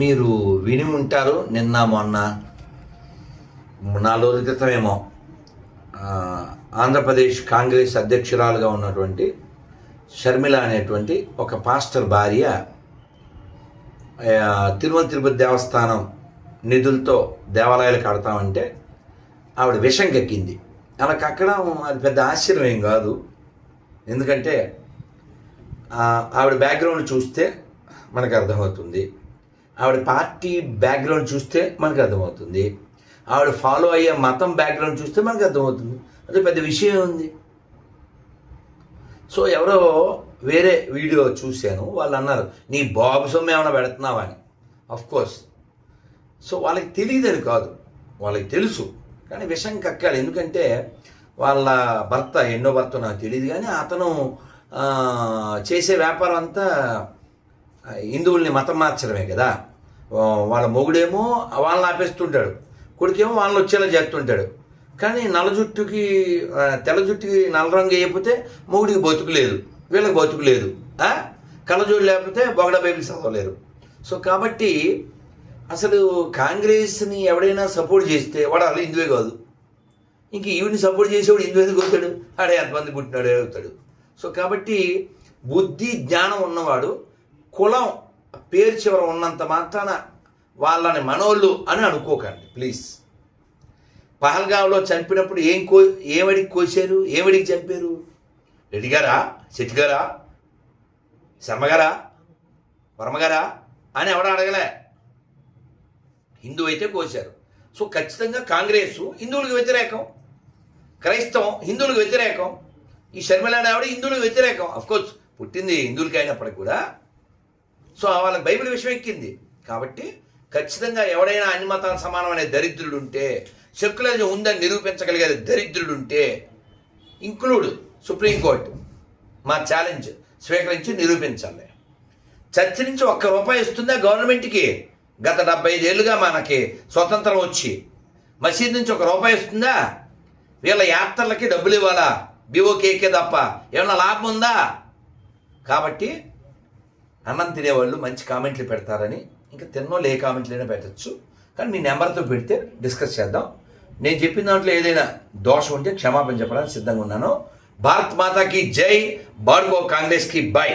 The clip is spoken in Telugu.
మీరు విని ఉంటారు నిన్న మొన్న నాలుగు రోజుల క్రితమేమో ఆంధ్రప్రదేశ్ కాంగ్రెస్ అధ్యక్షురాలుగా ఉన్నటువంటి షర్మిల అనేటువంటి ఒక పాస్టర్ భార్య తిరుమల తిరుపతి దేవస్థానం నిధులతో దేవాలయాలు కడతామంటే ఆవిడ విషం కక్కింది. అలా కక్కడం అది పెద్ద ఆశ్చర్యం ఏం కాదు. ఎందుకంటే ఆవిడ బ్యాక్గ్రౌండ్ చూస్తే మనకు అర్థమవుతుంది. ఆవిడ పార్టీ బ్యాక్గ్రౌండ్ చూస్తే మనకు అర్థమవుతుంది. ఆవిడ ఫాలో అయ్యే మతం బ్యాక్గ్రౌండ్ చూస్తే మనకు అర్థమవుతుంది. అదే పెద్ద విషయం ఉంది. సో ఎవరో వేరే వీడియో చూశాను. వాళ్ళు అన్నారు నీ బాబు సొమ్ము ఏమైనా పెడుతున్నావా అని. కోర్స్ సో వాళ్ళకి తెలియదని కాదు. వాళ్ళకి తెలుసు. కానీ విషం కక్కాలి. ఎందుకంటే వాళ్ళ భర్త ఎన్నో భర్త నాకు తెలియదు కానీ అతను చేసే వ్యాపారం అంతా హిందువుల్ని మతం మార్చడమే కదా. వాళ్ళ మొగుడేమో వాళ్ళని ఆపేస్తుంటాడు. కొడుకేమో వాళ్ళని వచ్చేలా చేస్తుంటాడు. కానీ నల్ల జుట్టుకి తెల్ల జుట్టుకి నల్ల రంగు వేయకపోతే మొగుడికి బతుకులేదు వీళ్ళకి బతుకులేదు కళ్ళజోడు లేకపోతే బొగడ బైబిల్ చదవలేరు. సో కాబట్టి అసలు కాంగ్రెస్ని ఎవడైనా సపోర్ట్ చేస్తే వాడు అలా హిందువే కాదు. ఇంక ఈవిని సపోర్ట్ చేసేవాడు హిందూ ఎందుకు అవుతాడు? ఆడే ఎంతమంది పుట్టినాడే అవుతాడు. సో కాబట్టి బుద్ధి జ్ఞానం ఉన్నవాడు కులం పేరు చివర ఉన్నంత మాత్రాన వాళ్ళని మనోళ్ళు అని అనుకోకండి ప్లీజ్ పహల్గావ్లో చంపినప్పుడు ఏం కో ఏమడికి కోసారు ఏమడికి చంపారు? రెడ్డి గారా? శెట్టి గారా? శర్మగారా వర్మగారా అని ఎవడ అడగలే. హిందూ అయితే కోశారు. సో ఖచ్చితంగా కాంగ్రెస్ హిందువులకు వ్యతిరేకం. క్రైస్తవం హిందువులకు వ్యతిరేకం. ఈ షర్మిల ఆవిడ హిందువులకు వ్యతిరేకం. అఫ్కోర్స్ పుట్టింది హిందువులకి అయినప్పటికి కూడా సో వాళ్ళకి బైబిల్ విషయం ఎక్కింది. కాబట్టి ఖచ్చితంగా ఎవడైనా అన్ని మతాల సమానం అనే దరిద్రుడు ఉంటే సెక్యులరిజం ఉందని నిరూపించగలిగే దరిద్రుడు ఉంటే ఇంక్లూడ్ సుప్రీంకోర్టు మా ఛాలెంజ్ స్వీకరించి నిరూపించాలి చర్చ నుంచి ఒక్క రూపాయి ఇస్తుందా గవర్నమెంట్కి? గత డెబ్బై ఐదేళ్ళుగా మనకి స్వతంత్రం వచ్చి. మసీద్ నుంచి ఒక రూపాయి ఇస్తుందా? వీళ్ళ యాత్రలకి డబ్బులు ఇవ్వాలా? బీఓకేకే తప్ప ఏమన్నా లాభం ఉందా? కాబట్టి అన్నం తినేవాళ్ళు మంచి కామెంట్లు పెడతారని ఇంకా తిన్నో ఏ కామెంట్లైనా పెట్టచ్చు. కానీ మీ నెంబర్తో పెడితే డిస్కస్ చేద్దాం. నేను చెప్పిన దాంట్లో ఏదైనా దోషం ఉంటే క్షమాపణ చెప్పడానికి సిద్ధంగా ఉన్నాను. భారత్ మాతాకి జై. బాడుగో కాంగ్రెస్కి బై.